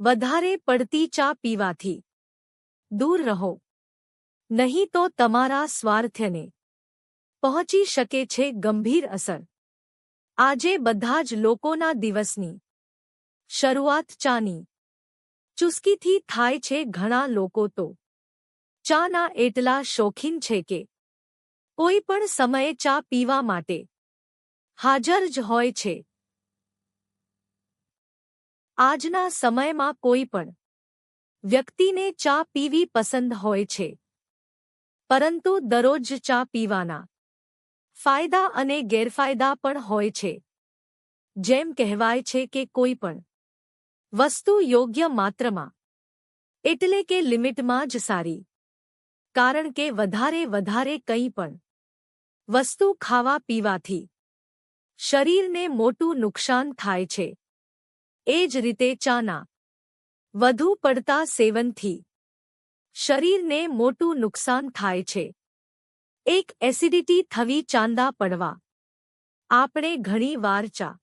વધારે પડતી ચા પીવાથી. દૂર રહો. નહીં તો તમારા સ્વાર્થ્યને પહોંચી શકે છે ગંભીર અસર. આજે બધા જ લોકોના દિવસની શરૂઆત ચાની ચુસ્કીથી થાય છે ઘણા લોકો તો. ચાના એટલા શોખીન છે કે કોઈ પણ સમયે ચા પીવા માટે હાજર જ હોય છે. આજના સમયમાં કોઈ પણ વ્યક્તિને ચા પીવી પસંદ હોય છે. પરંતુ દરરોજ ચા પીવાના ફાયદા અને ગેરફાયદા પણ હોય છે. જેમ કહેવાય છે કે કોઈ પણ વસ્તુ યોગ્ય માત્રામાં, એટલે કે લિમિટમાં જ સારી. કારણ કે વધારે વધારે કંઈ પણ વસ્તુ ખાવા પીવાથી શરીરને મોટું નુકસાન થાય છે. એ જ રીતે ચાના. વધુ પડતા સેવનથી. શરીરને મોટું નુકસાન થાય છે. એક એસિડિટી થવી ચાંદા પડવા. આપણે ઘણી વાર ચા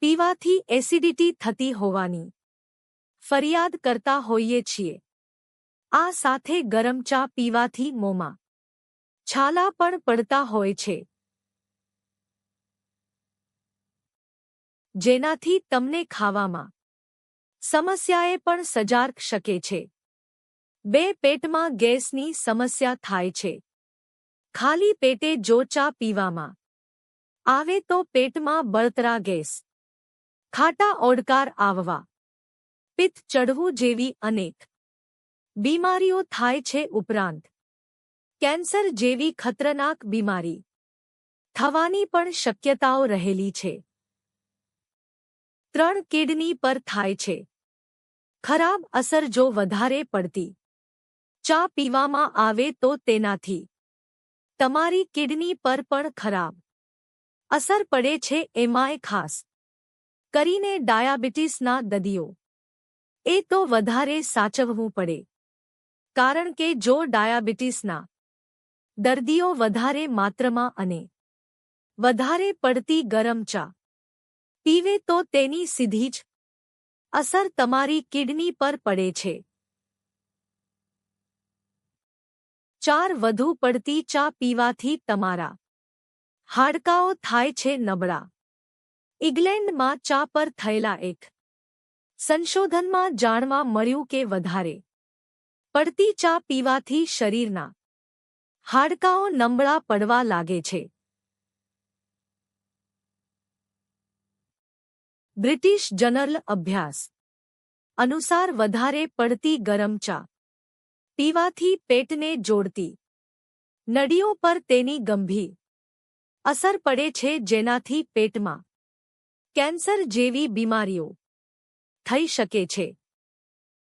પીવાથી એસિડિટી થતી હોવાની. ફરિયાદ કરતા હોઈએ છીએ. આ સાથે ગરમ ચા પીવાથી મોંમાં. છાલા પણ પડતા હોય છે. જેનાથી તમને ખાવામાં સમસ્યાએ પણ સજાર્ક શકે છે. બે પેટમાં ગેસની સમસ્યા થાય છે. ખાલી પેટે જો ચા પીવામાં આવે તો પેટમાં બળતરા ગેસ, ખાટા ઓડકાર આવવા, પિત્ત ચઢવું જેવી અનેક બીમારીઓ થાય છે ઉપરાંત કેન્સર જેવી ખતરનાક બીમારી થવાની પણ શક્યતાઓ રહેલી છે. ત્રણ કિડની પર થાય છે. ખરાબ અસર જો વધારે પડતી ચા પીવામાં આવે તો તેનાથી તમારી કિડની પર પણ ખરાબ અસર પડે છે એમાંય ખાસ કરીને ડાયાબિટીસના દદીઓ. એ તો વધારે સાચવવું પડે. કારણ કે જો ડાયાબિટીસના દર્દીઓ વધારે માત્રામાં અને વધારે પડતી ગરમ ચા પીવે તો તેની સીધી જ અસર તમારી કિડની પર પડે છે. ચાર વધુ પડતી ચા પીવાથી તમારા હાડકાઓ થાય છે નબળા. ઇંગ્લેન્ડમાં ચા પર થયેલા એક સંશોધનમાં જાણવા મળ્યું કે વધારે પડતી ચા પીવાથી શરીરના હાડકાઓ નબળા પડવા લાગે છે. બ્રિટિશ જનરલ અભ્યાસ. અનુસાર વધારે પડતી ગરમ ચા. પીવાથી પેટને જોડતી. નડીઓ પર તેની ગંભીર અસર પડે છે જેનાથી પેટમાં કેન્સર જેવી બીમારીઓ થઈ શકે છે.